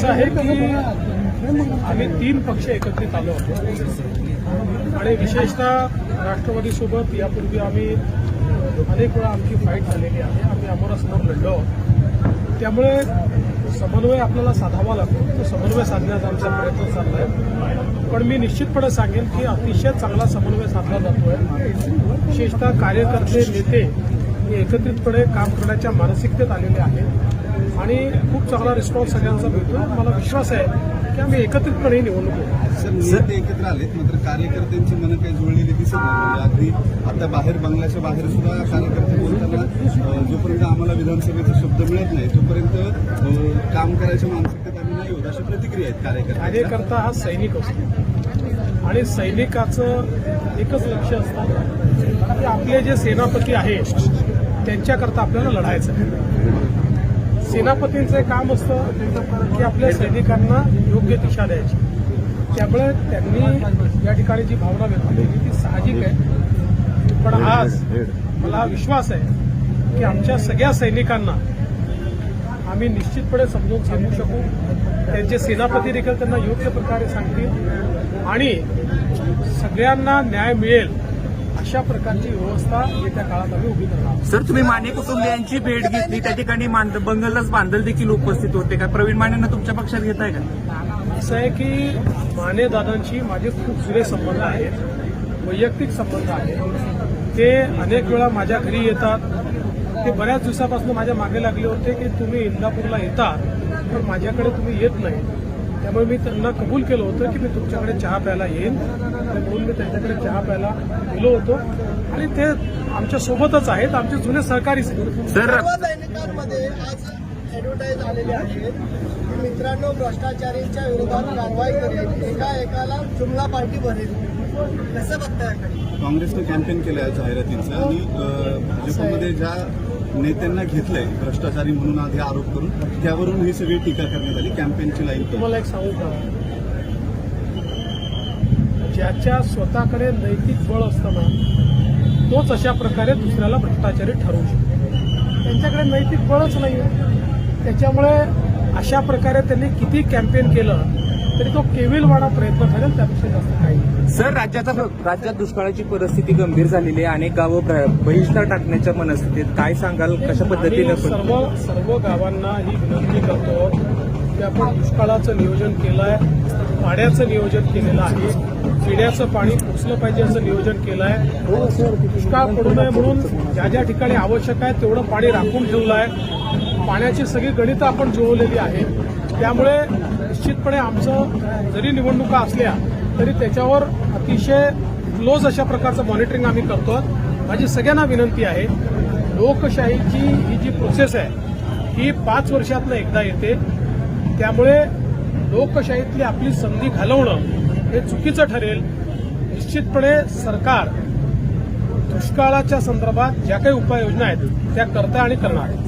असं आहे की आम्ही तीन पक्ष एकत्रित आलो होतो आणि विशेषतः राष्ट्रवादीसोबत यापूर्वी आम्ही अनेक वेळा आमची फाईट झालेली आहे. आम्ही अमोरासमोर लढलो त्यामुळे समन्वय आपल्याला साधावा लागतो. तो समन्वय साधण्याचा आमचा प्रयत्न चालला आहे पण मी निश्चितपणे सांगेन की अतिशय चांगला समन्वय साधला जातोय. विशेषतः कार्यकर्ते नेते हे एकत्रितपणे काम करण्याच्या मानसिकतेत आलेले आहेत. आणि खूप चांगला रिस्पॉन्स सगळ्यांचा मिळतो मला विश्वास आहे की आम्ही एकत्रितपणे निवडणूक सर एकत्र आलेत मात्र कार्यकर्त्यांची मनं काही जुळलेली दिसत नाही. म्हणजे अगदी आता बाहेर बंगल्याच्या बाहेर सुद्धा कार्यकर्ते बोलताना जोपर्यंत आम्हाला विधानसभेचा शब्द मिळत नाही तोपर्यंत काम करायच्या मानसिकतेत आम्ही नाही होत अशा प्रतिक्रिया आहेत कार्यकर्ते कार्यकर्ता हा सैनिक असतो. आणि सैनिकाचं एकच लक्ष असतं की आपले जे सेनापती आहेत त्यांच्याकरता आपल्याला लढायचं आहे. सेनापतींचं काम असतं की आपल्या सैनिकांना योग्य दिशा द्यायची. त्यामुळे त्यांनी या ठिकाणी जी भावना व्यक्त केली ती साहजिक आहे. पण आज मला विश्वास आहे की आमच्या सगळ्या सैनिकांना आम्ही निश्चितपणे समजून सांगू शकू. त्यांचे सेनापती देखील त्यांना योग्य प्रकारे सांगतील आणि सगळ्यांना न्याय मिळेल. अशा प्रकारची व्यवस्था येत्या काळात आम्ही उभी करणार. सर तुम्ही माने कुटुंबियांची भेट घेतली त्या ठिकाणी बंगलदास बांधल देखील उपस्थित होते का? प्रवीण मानेंना तुमच्या पक्षात घेताय का? असं आहे की माने दादांशी माझे खूप जुने संबंध आहेत वैयक्तिक संबंध आहेत. ते अनेक वेळा माझ्या घरी येतात. ते बऱ्याच दिवसापासून माझ्या मागे लागले होते की तुम्ही इंदापूरला येता पण माझ्याकडे तुम्ही येत नाही. त्यामुळे मी त्यांना कबूल केलं होतं की मी तुमच्याकडे चहा प्यायला येईन. म्हणून मी त्यांच्याकडे चहा प्यायला गेलो होतो. आणि ते आमच्या सोबतच आहेत आमचे जुने आहेत सर्व सैनिकांमध्ये आज ऍडव्हर्टाईज आलेले आहे की मित्रांनो भ्रष्टाचारींच्या विरोधात कारवाई करेल. एका एकाला जुमला पार्टी भरेल. कसं बघताय याकडे? काँग्रेसनं कॅम्पेन केलं आहे जाहिरातीचं. आणि भाजपमध्ये ज्या नेत्यांना घेतलंय भ्रष्टाचारी म्हणून आधी आरोप करून त्यावरून ही सगळी टीका करण्यात आली कॅम्पेनची लाईन तुम्हाला एक सांगू का? ज्याच्या स्वतःकडे नैतिक बळ असताना तोच अशा प्रकारे दुसऱ्याला भ्रष्टाचारी ठरवू शकतो. त्यांच्याकडे नैतिक बळच नाही त्याच्यामुळे अशा प्रकारे त्यांनी किती कॅम्पेन केलं तरी तो केविलवाडा प्रयत्न करेल त्यापेक्षा जास्त काही नाही. सर राज्याचा राज्यात दुष्काळाची परिस्थिती गंभीर झालेली आहे. अनेक गावं बहिष्कार टाकण्याच्या मनस्थितीत. काय सांगाल? कशा पद्धतीनं सर्व सर्व गावांना ही विनंती करतो की आपण दुष्काळाचं नियोजन केलं आहे पाण्याचं नियोजन केलेलं आहे. पिण्याचं पाणी पोचलं पाहिजे असं नियोजन केलं आहे दुष्काळ पडू नये म्हणून ज्या ज्या ठिकाणी आवश्यक आहे तेवढं पाणी राखून ठेवलं आहे पाण्याची सगळी गणितं आपण जुळवलेली आहेत. त्यामुळे निश्चितपणे आमचं जरी निवडणुका असल्या तरी त्याच्यावर अतिशय क्लोज अशा प्रकारचं मॉनिटरिंग आम्ही करतो माझी सगळ्यांना विनंती आहे लोकशाहीची ही जी प्रोसेस आहे ही पाच वर्षातनं एकदा येते. त्यामुळे लोकशाहीतली आपली संधी घालवणं हे चुकीचं ठरेल. निश्चितपणे सरकार दुष्काळाच्या संदर्भात ज्या काही उपाययोजना आहेत त्या करता आणि करणार. आहे